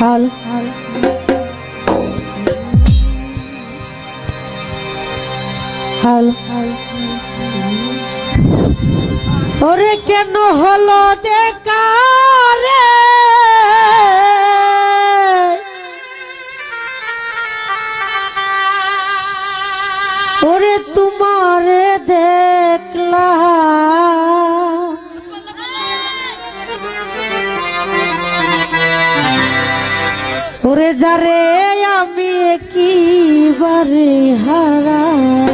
হাল ওরে কেন হলো দেখা ওরে তোমারে দেখলা যারে আমি একিবারে হারাইলাম